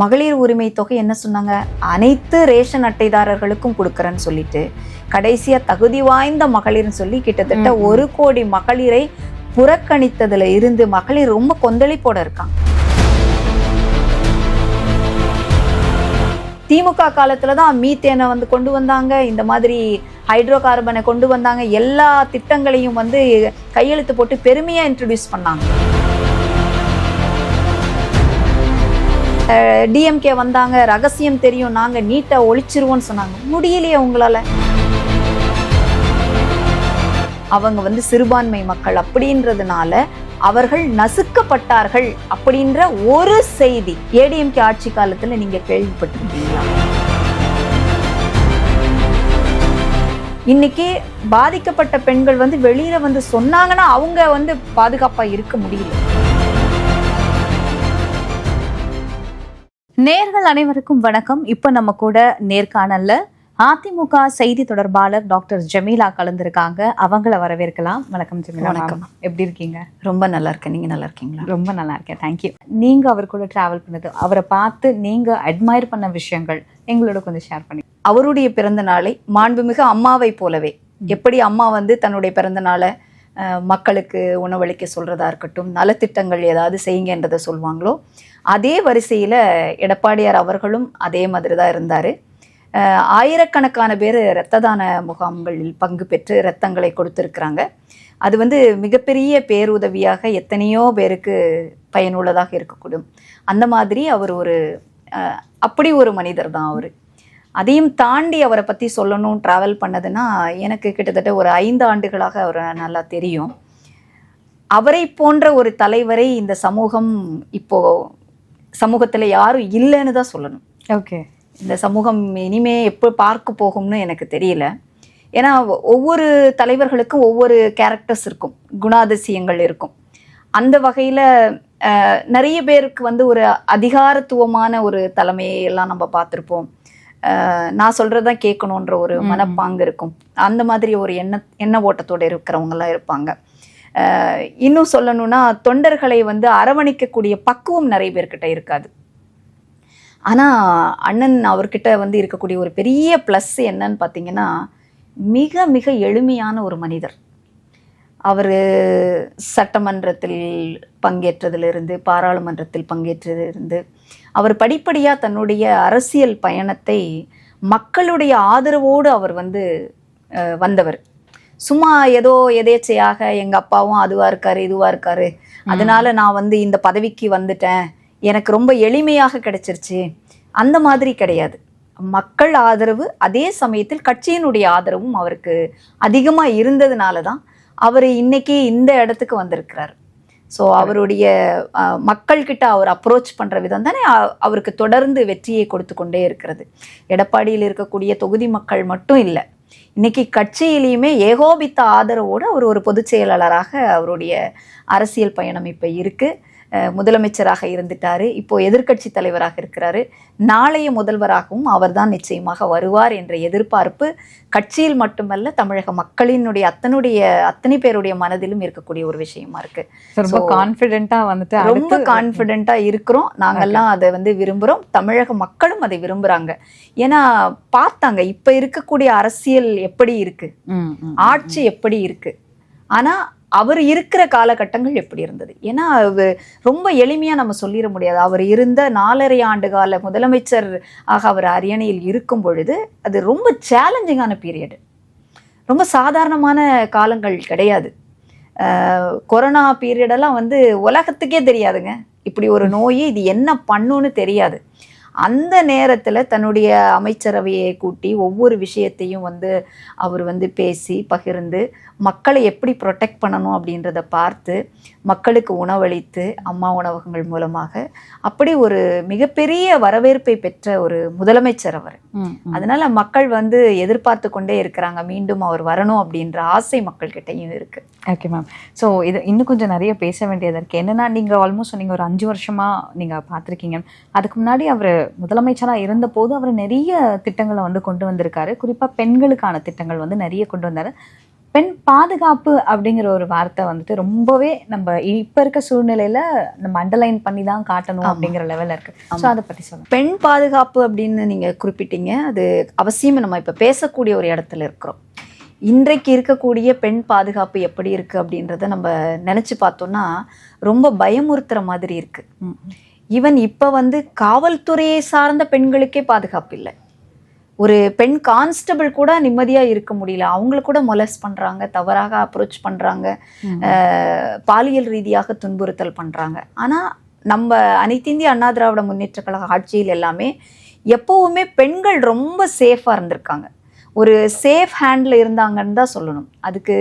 மகளிர் உரிமை தொகை என்ன சொன்னாங்க? அனைத்து ரேஷன் அட்டைதாரர்களுக்கும் கொடுக்குறேன்னு சொல்லிட்டு கடைசியா தகுதி வாய்ந்த மகளிர்னு சொல்லி கிட்டத்தட்ட. ஒரு கோடி மகளிரை புறக்கணித்ததுல இருந்து மகளிர் ரொம்ப கொந்தளிப்போட இருக்காங்க. திமுக காலத்துல தான் மீத்தேனை வந்து கொண்டு வந்தாங்க இந்த மாதிரி ஹைட்ரோ கார்பனை கொண்டு வந்தாங்க எல்லா திட்டங்களையும் வந்து கையெழுத்து போட்டு பெருமையா இன்ட்ரடியூஸ் பண்ணாங்க. டிஎம்கே வந்தாங்க ரகசியம் தெரியும் நாங்கள் நீட்டை ஒழிச்சிருவோம்னு சொன்னாங்க. முடியலையே உங்களால். அவங்க வந்து சிறுபான்மை மக்கள் அப்படின்றதுனால அவர்கள் நசுக்கப்பட்டார்கள் அப்படின்ற ஒரு செய்தி ஏடிஎம்கே ஆட்சி காலத்தில் நீங்கள் கேள்விப்பட்டிருக்கீங்களா? இன்னைக்கு பாதிக்கப்பட்ட பெண்கள் வந்து வெளியில வந்து சொன்னாங்கன்னா அவங்க வந்து பாதுகாப்பாக இருக்க முடியல. நேர்கள் அனைவருக்கும் வணக்கம். இப்போ நம்ம கூட நேர்காணல்ல அதிமுக செய்தி தொடர்பாளர் டாக்டர் ஜமீலா கலந்திருக்காங்க. அவங்கள வரவேற்கலாம். வணக்கம் ஜமீலா வணக்கம். எப்படி இருக்கீங்க? ரொம்ப நல்லா இருக்கேன். நீங்க நல்லா இருக்கீங்களா? ரொம்ப நல்லா இருக்கேன். தேங்க்யூ நீங்க அவர் கூட டிராவல் பண்ணது அவரை பார்த்து நீங்க அட்மையர் பண்ண விஷயங்கள் எங்களோட கொஞ்சம் ஷேர் பண்ணி. அவருடைய பிறந்த நாளை மாண்புமிகு அம்மாவை போலவே. எப்படி அம்மா வந்து தன்னுடைய பிறந்த நாளை மக்களுக்கு உணவளிக்க சொல்கிறதா இருக்கட்டும் நலத்திட்டங்கள் ஏதாவது செய்யுங்கன்றதை சொல்லுவாங்களோ அதே வரிசையில் எடப்பாடியார் அவர்களும் அதே மாதிரி தான் இருந்தார் ஆயிரக்கணக்கான பேர் இரத்த தான முகாம்களில் பங்கு பெற்று இரத்தங்களை கொடுத்துருக்குறாங்க. அது வந்து மிகப்பெரிய பேருதவியாக எத்தனையோ பேருக்கு பயனுள்ளதாக இருக்கக்கூடும். அந்த மாதிரி அவர் ஒரு அப்படி ஒரு மனிதர் தான் அவர். அதையும் தாண்டி அவரை பற்றி சொல்லணும் ட்ராவல் பண்ணதுன்னா எனக்கு கிட்டத்தட்ட ஒரு ஐந்து ஆண்டுகளாக அவரை நல்லா தெரியும். அவரை போன்ற ஒரு தலைவரை இந்த சமூகம் இப்போ சமூகத்தில் யாரும் இல்லைன்னு தான் சொல்லணும். ஓகே. இந்த சமூகம் இனிமே எப்போ பார்க்க போகும்னு எனக்கு தெரியல. ஏன்னா ஒவ்வொரு தலைவர்களுக்கும் ஒவ்வொரு கேரக்டர்ஸ் இருக்கும் குணாதிசயங்கள் இருக்கும். அந்த வகையில் நிறைய பேருக்கு வந்து ஒரு அதிகாரத்துவமான ஒரு தலைமையை எல்லாம் நம்ம பார்த்துருப்போம். நான் சொல்கிறதான் கேட்கணுன்ற ஒரு. மனப்பாங்கு இருக்கும். அந்த மாதிரி ஒரு எண்ண எண்ண ஓட்டத்தோடு இருக்கிறவங்கலாம் இருப்பாங்க. இன்னும் சொல்லணும்னா தொண்டர்களை வந்து அரவணைக்கக்கூடிய பக்குவம் நிறைய பேர்கிட்ட இருக்காது. ஆனால் அண்ணன் அவர்கிட்ட வந்து இருக்கக்கூடிய ஒரு பெரிய ப்ளஸ் என்னன்னு பார்த்தீங்கன்னா மிக மிக எளிமையான ஒரு மனிதர். அவர் சட்டமன்றத்தில் பங்கேற்றதிலிருந்து பாராளுமன்றத்தில் பங்கேற்றதிலிருந்து அவர் படிப்படியாக தன்னுடைய அரசியல் பயணத்தை மக்களுடைய ஆதரவோடு அவர் வந்து வந்தவர். சும்மா ஏதோ எதேச்சையாக எங்கள் அப்பாவும் அதுவாக இருக்காரு இதுவாக இருக்காரு. அதனால நான் வந்து இந்த பதவிக்கு வந்துட்டேன். எனக்கு ரொம்ப எளிமையாக கிடைச்சிருச்சு. அந்த மாதிரி கிடையாது. மக்கள் ஆதரவு அதே சமயத்தில் கட்சியினுடைய ஆதரவும் அவருக்கு அதிகமாக இருந்ததுனால தான் அவர் இன்னைக்கு இந்த இடத்துக்கு வந்திருக்கிறார். ஸோ அவருடைய மக்கள்கிட்ட அவர் அப்ரோச் பண்ணுற விதம் தானே அவருக்கு தொடர்ந்து வெற்றியை கொடுத்து கொண்டே இருக்கிறது. எடப்பாடியில் இருக்கக்கூடிய தொகுதி மக்கள் மட்டும் இல்லை இன்னைக்கு கட்சியிலையுமே ஏகோபித்த ஆதரவோடு அவர் ஒரு பொதுச் செயலாளராக அவருடைய அரசியல் பயணம் இப்போ இருக்கு. அஹ் முதலமைச்சராக இருந்துட்டாரு. இப்போ எதிர்க்கட்சி தலைவராக இருக்கிறாரு. நாளைய முதல்வராகவும் அவர்தான் நிச்சயமாக வருவார் என்ற எதிர்பார்ப்பு கட்சியில் மட்டுமல்ல தமிழக மக்களினுடைய அத்தனுடைய அத்தனை பேருடைய மனதிலும் இருக்கக்கூடிய ஒரு விஷயமா இருக்கு. ரொம்ப கான்ஃபிடென்ட்டா வந்துட்டு ரொம்ப கான்ஃபிடென்ட்டா இருக்கிறோம். நாங்கெல்லாம் அதை வந்து விரும்புறோம். தமிழக மக்களும் அதை விரும்புறாங்க. ஏன்னா பார்த்தாங்க இப்ப இருக்கக்கூடிய அரசியல் எப்படி இருக்கு. ஆட்சி எப்படி இருக்கு? ஆனா அவர் இருக்கிற காலகட்டங்கள் எப்படி இருந்தது? ஏன்னா அது ரொம்ப எளிமையாக நம்ம சொல்லிட முடியாது. அவர் இருந்த நாலரை ஆண்டு கால முதலமைச்சர் ஆக அவர் அரியணையில் இருக்கும் பொழுது அது ரொம்ப சேலஞ்சிங்கான பீரியடு ரொம்ப சாதாரணமான காலங்கள் கிடையாது. கொரோனா பீரியடெல்லாம் வந்து உலகத்துக்கே தெரியாதுங்க. இப்படி ஒரு நோய் இது என்ன பண்ணுன்னு தெரியாது. அந்த நேரத்தில் தன்னுடைய அமைச்சரவையை கூட்டி ஒவ்வொரு விஷயத்தையும் வந்து அவர் வந்து பேசி பகிர்ந்து மக்களை எப்படி ப்ரொடெக்ட் பண்ணணும் அப்படின்றத பார்த்து மக்களுக்கு உணவளித்து அம்மா உணவகங்கள் மூலமாக அப்படி ஒரு மிகப்பெரிய வரவேற்பை பெற்ற ஒரு முதலமைச்சர் அவர். அதனால மக்கள் வந்து எதிர்பார்த்து கொண்டே இருக்கிறாங்க மீண்டும் அவர் வரணும் அப்படின்ற ஆசை மக்கள்கிட்டயும் இருக்கு. ஓகே மேம் ஸோ இது இன்னும் கொஞ்சம் நிறைய பேச வேண்டியது இருக்கு. என்னன்னா நீங்க ஆல்மோஸ்ட் சொன்னீங்க ஒரு அஞ்சு வருஷமா நீங்க பார்த்துருக்கீங்க. அதுக்கு முன்னாடி அவர் முதலமைச்சராக இருந்தபோது அவர் நிறைய திட்டங்களை வந்து கொண்டு வந்திருக்காரு. குறிப்பா பெண்களுக்கான திட்டங்கள் வந்து நிறைய கொண்டு வந்தாரு. பெண் பாதுகாப்பு அப்படிங்கிற ஒரு வார்த்தை வந்துட்டு ரொம்பவே நம்ம இப்ப இருக்க சூழ்நிலையில நம்ம அண்டர்லைன் பண்ணி தான் காட்டணும். அப்படிங்கிற லெவல்ல இருக்கு. ஸோ அதை பத்தி சொல்லுங்க. பெண் பாதுகாப்பு அப்படின்னு நீங்க குறிப்பிட்டீங்க அது அவசியம் நம்ம இப்ப பேசக்கூடிய ஒரு இடத்துல இருக்கிறோம். இன்றைக்கு இருக்கக்கூடிய பெண் பாதுகாப்பு எப்படி இருக்கு அப்படின்றத நம்ம நினைச்சு பார்த்தோம்னா ரொம்ப பயமுறுத்துற மாதிரி இருக்கு. ம். ஈவன் இப்ப வந்து காவல்துறையை சார்ந்த பெண்களுக்கே பாதுகாப்பு இல்லை. ஒரு பெண் கான்ஸ்டபிள் கூட நிம்மதியா இருக்க முடியல. அவங்கள கூட மொலஸ் பண்றாங்க தவறாக அப்ரோச். அஹ், பாலியல் ரீதியாக துன்புறுத்தல் பண்றாங்க. ஆனா நம்ம அனைத்து இந்திய அண்ணா திராவிட முன்னேற்ற கழக ஆட்சியில் எல்லாமே எப்பவுமே பெண்கள் ரொம்ப சேஃபா இருந்திருக்காங்க. ஒரு சேஃப் ஹேண்ட்ல இருந்தாங்கன்னு தான் சொல்லணும். அதுக்கு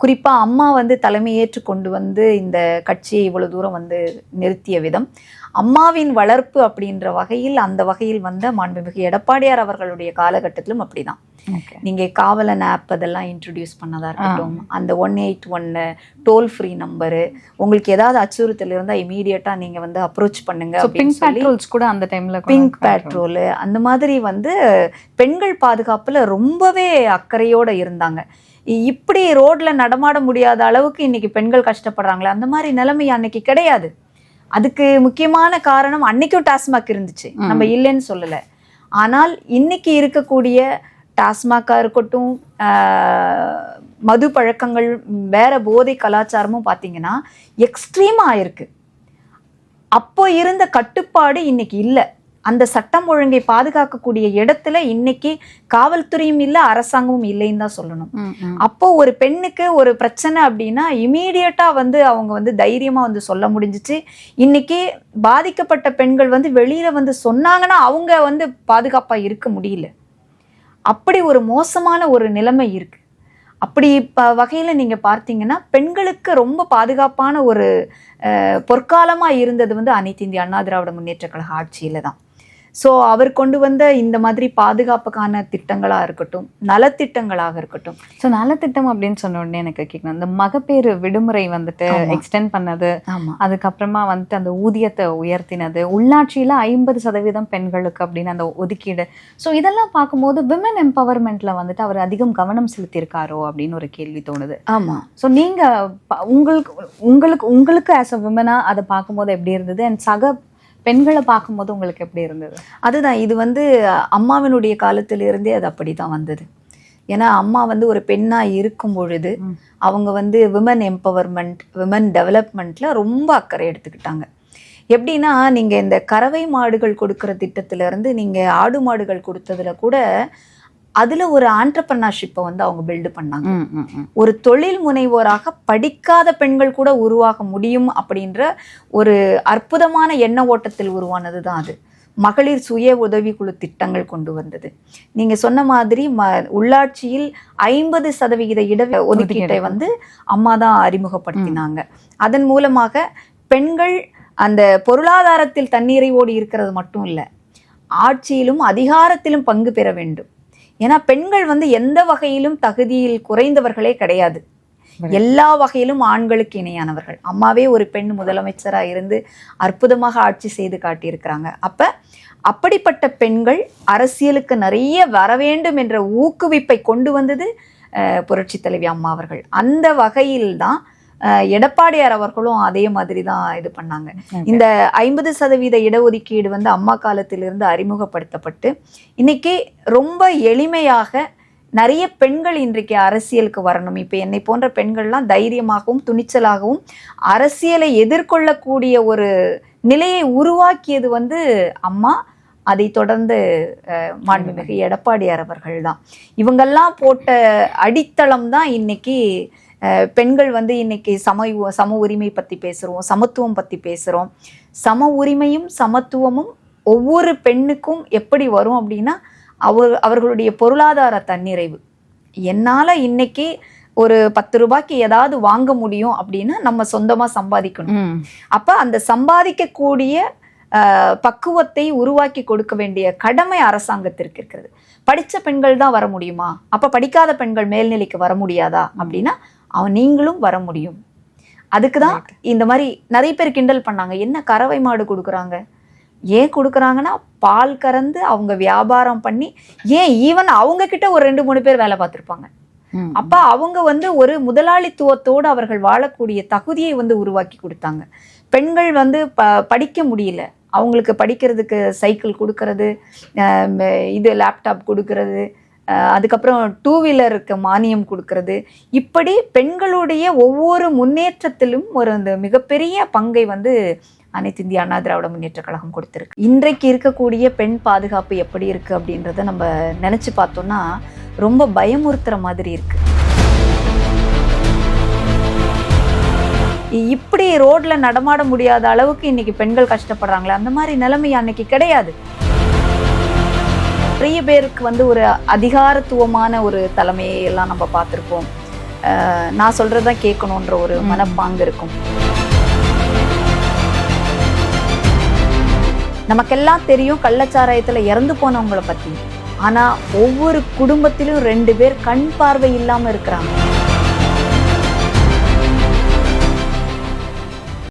குறிப்பா அம்மா வந்து தலைமையேற்று கொண்டு வந்து இந்த கட்சியை இவ்வளவு தூரம் வந்து நிறுத்திய விதம். அம்மாவின் வளர்ப்பு அப்படின்ற வகையில் அந்த வகையில் வந்த மாண்புமிகு எடப்பாடியார் அவர்களுடைய காலகட்டத்திலும் அப்படிதான். நீங்க காவலன் ஆப் அதெல்லாம் இன்ட்ரடியூஸ் பண்ணதா இருக்கட்டும் அந்த ஒன் எயிட் ஒன்னு டோல் ஃப்ரீ நம்பரு உங்களுக்கு ஏதாவது அச்சுறுத்தல் இருந்தா இமீடியட்டா நீங்க வந்து அப்ரோச் பண்ணுங்க கூட அந்த டைம்ல பிங்க் பேட்ரோல் அந்த மாதிரி வந்து பெண்கள் பாதுகாப்புல ரொம்பவே அக்கறையோட இருந்தாங்க. இப்படி ரோட்ல நடமாட முடியாத அளவுக்கு இன்னைக்கு பெண்கள் கஷ்டப்படுறாங்களே அந்த மாதிரி நிலைமை அன்னைக்கு கிடையாது. அதுக்கு முக்கியமான காரணம் அன்னைக்கும் டாஸ்மாக் இருந்துச்சு. நம்ம இல்லைன்னு சொல்லல. ஆனால் இன்னைக்கு இருக்கக்கூடிய டாஸ்மாக்கா இருக்கட்டும் மது பழக்கங்கள் வேற போதை கலாச்சாரமும் பார்த்தீங்கன்னா எக்ஸ்ட்ரீமா இருக்கு. அப்போ இருந்த கட்டுப்பாடு இன்னைக்கு இல்லை. அந்த சட்டம் ஒழுங்கை பாதுகாக்கக்கூடிய இடத்துல இன்னைக்கு காவல்துறையும் இல்லை அரசாங்கமும் இல்லைன்னு தான் சொல்லணும். அப்போ ஒரு பெண்ணுக்கு ஒரு பிரச்சனை அப்படின்னா இமீடியட்டா வந்து அவங்க வந்து தைரியமா வந்து சொல்ல முடிஞ்சிச்சு. இன்னைக்கு பாதிக்கப்பட்ட பெண்கள் வந்து வெளியில வந்து சொன்னாங்கன்னா அவங்க வந்து பாதுகாப்பா இருக்க முடியல. அப்படி ஒரு மோசமான ஒரு நிலைமை இருக்கு. அப்படி ப வகையில் நீங்கள் பார்த்தீங்கன்னா பெண்களுக்கு ரொம்ப பாதுகாப்பான ஒரு பொற்காலமா இருந்தது வந்து அனைத்து இந்திய அண்ணா திராவிட முன்னேற்ற கழக ஆட்சியில தான். ஸோ அவர் கொண்டு வந்த இந்த மாதிரி பாதுகாப்புக்கான திட்டங்களாக இருக்கட்டும் நலத்திட்டங்களாக இருக்கட்டும். ஸோ நலத்திட்டம் அப்படின்னு சொன்ன உடனே எனக்கு கேட்கணும் இந்த மகப்பேறு விடுமுறை வந்துட்டு. எக்ஸ்டெண்ட் பண்ணது அதுக்கப்புறமா வந்துட்டு அந்த ஊதியத்தை உயர்த்தினது உள்ளாட்சியில ஐம்பது சதவீதம் பெண்களுக்கு அப்படின்னு அந்த ஒதுக்கீடு. ஸோ இதெல்லாம் பார்க்கும்போது விமன் எம்பவர்மெண்ட்ல வந்துட்டு அவர் அதிகம் கவனம் செலுத்தியிருக்காரோ அப்படின்னு ஒரு கேள்வி தோணுது. ஆமா. ஸோ நீங்க ப- உங்களுக்கு உங்களுக்கு உங்களுக்கு ஆஸ் அ விமனா அதை பார்க்கும்போது எப்படி இருந்தது? அண்ட் சக பெண்களை பார்க்கும்போது உங்களுக்கு எப்படி இருந்தது? அதுதான் இது வந்து அம்மாவினுடைய காலத்திலிருந்தே அது அப்படி தான் வந்தது. ஏன்னா அம்மா வந்து ஒரு பெண்ணாக இருக்கும் பொழுது. அவங்க வந்து விமன் எம்பவர்மெண்ட் விமன் டெவலப்மெண்ட்ல ரொம்ப அக்கறை எடுத்துக்கிட்டாங்க. எப்படின்னா நீங்க இந்த கறவை மாடுகள் கொடுக்கிற திட்டத்துல இருந்து நீங்க ஆடு மாடுகள் கொடுத்ததுல கூட அதுல ஒரு ஆண்டர்பிரினர்ஷிப்பை வந்து அவங்க பில்டு பண்ணாங்க. ஒரு தொழில் முனைவோராக படிக்காத பெண்கள் கூட உருவாக முடியும் அப்படின்ற ஒரு அற்புதமான எண்ண ஓட்டத்தில் உருவானது தான் அது. மகளிர் சுய உதவிக்குழு திட்டங்கள் கொண்டு வந்தது. நீங்க சொன்ன மாதிரி ம உள்ளாட்சியில் ஐம்பது சதவிகித இட ஒதுக்கீட்டை வந்து அம்மா தான் அறிமுகப்படுத்தினாங்க அதன் மூலமாக பெண்கள் அந்த பொருளாதாரத்தில் தன்னிறைவோடு இருக்கிறது மட்டும் இல்லை ஆட்சியிலும் அதிகாரத்திலும் பங்கு பெற வேண்டும். ஏன்னா பெண்கள் வந்து எந்த வகையிலும் தகுதியில் குறைந்தவர்களே கிடையாது. எல்லா வகையிலும் ஆண்களுக்கு இணையானவர்கள். அம்மாவே ஒரு பெண் முதலமைச்சரா இருந்து அற்புதமாக ஆட்சி செய்து காட்டியிருக்கிறாங்க. அப்ப அப்படிப்பட்ட பெண்கள் அரசியலுக்கு நிறைய வர வேண்டும் என்ற ஊக்குவிப்பை கொண்டு வந்தது அஹ், புரட்சித் தலைவி அம்மா அவர்கள். அந்த வகையில் தான் அஹ், எடப்பாடியார் அவர்களும் அதே மாதிரி தான் இது பண்ணாங்க. இந்த ஐம்பது சதவீத இடஒதுக்கீடு வந்து அம்மா காலத்திலிருந்து அறிமுகப்படுத்தப்பட்டு இன்னைக்கு ரொம்ப எளிமையாக நிறைய பெண்கள் இன்றைக்கு அரசியலுக்கு வரணும். இப்போ என்னை போன்ற பெண்கள்லாம் தைரியமாகவும் துணிச்சலாகவும் அரசியலை எதிர்கொள்ளக்கூடிய ஒரு நிலையை உருவாக்கியது வந்து அம்மா அதை தொடர்ந்து அஹ், மாண்புமிகு எடப்பாடியார் அவர்கள் தான் இவங்கெல்லாம் போட்ட அடித்தளம் தான் இன்னைக்கு பெண்கள் வந்து இன்னைக்கு சம சம உரிமை பற்றி பேசுகிறோம் சமத்துவம் பற்றி பேசுகிறோம் சம உரிமையும் சமத்துவமும் ஒவ்வொரு பெண்ணுக்கும் எப்படி வரும் அப்படின்னா அவர் அவர்களுடைய பொருளாதார தன்னிறைவு. என்னால் இன்னைக்கு ஒரு பத்து ரூபாய்க்கு ஏதாவது வாங்க முடியும் அப்படின்னா நம்ம சொந்தமாக சம்பாதிக்கணும். அப்ப அந்த சம்பாதிக்கக்கூடிய பக்குவத்தை உருவாக்கி கொடுக்க வேண்டிய கடமை அரசாங்கத்திற்கு இருக்கிறது. படிச்ச பெண்கள் தான் வர முடியுமா? அப்ப படிக்காத பெண்கள் மேல்நிலைக்கு வர முடியாதா? அப்படின்னா அவன் நீங்களும் வர முடியும். அதுக்கு தான் இந்த மாதிரி நிறைய பேர் கிண்டல் பண்ணாங்க. என்ன கறவை மாடு கொடுக்குறாங்க? ஏன் கொடுக்குறாங்கன்னா பால் கறந்து அவங்க வியாபாரம் பண்ணி ஏன் ஈவன் அவங்க கிட்ட ஒரு ரெண்டு மூணு பேர் வேலை பார்த்துருப்பாங்க. அப்ப அவங்க வந்து ஒரு முதலாளித்துவத்தோடு அவர்கள் வாழக்கூடிய தகுதியை வந்து உருவாக்கி கொடுத்தாங்க. பெண்கள் வந்து ப படிக்க முடியல. அவங்களுக்கு படிக்கிறதுக்கு சைக்கிள் கொடுக்கறது இது லேப்டாப் கொடுக்கறது அதுக்கப்புறம் டூ வீலருக்கு மானியம் கொடுக்கறது. இப்படி பெண்களுடைய ஒவ்வொரு முன்னேற்றத்திலும் ஒரு அந்த மிகப்பெரிய பங்கை வந்து அனைத்து இந்திய அண்ணா திராவிட முன்னேற்ற கழகம் கொடுத்துருக்கு. இன்றைக்கு இருக்கக்கூடிய பெண் பாதுகாப்பு எப்படி இருக்கு அப்படின்றத நம்ம நினைச்சு பார்த்தோம்னா ரொம்ப பயமுறுத்துற மாதிரி இருக்கு. இப்படி ரோட்ல நடமாட முடியாத அளவுக்கு இன்னைக்கு பெண்கள் கஷ்டப்படுறாங்களே அந்த மாதிரி நிலைமை அன்னைக்கு கிடையாது. நிறைய பேருக்கு வந்து ஒரு அதிகாரத்துவமான ஒரு தலைமையை எல்லாம் நம்ம பார்த்துருப்போம். நான் சொல்றதான் கேட்கணுன்ற ஒரு. மனப்பாங்கு இருக்கும். நமக்கெல்லாம் தெரியும் கள்ளச்சாராயத்துல இறந்து போனவங்கள பத்தி. ஆனா ஒவ்வொரு குடும்பத்திலும் ரெண்டு பேர் கண் பார்வை இல்லாம இருக்கிறாங்க.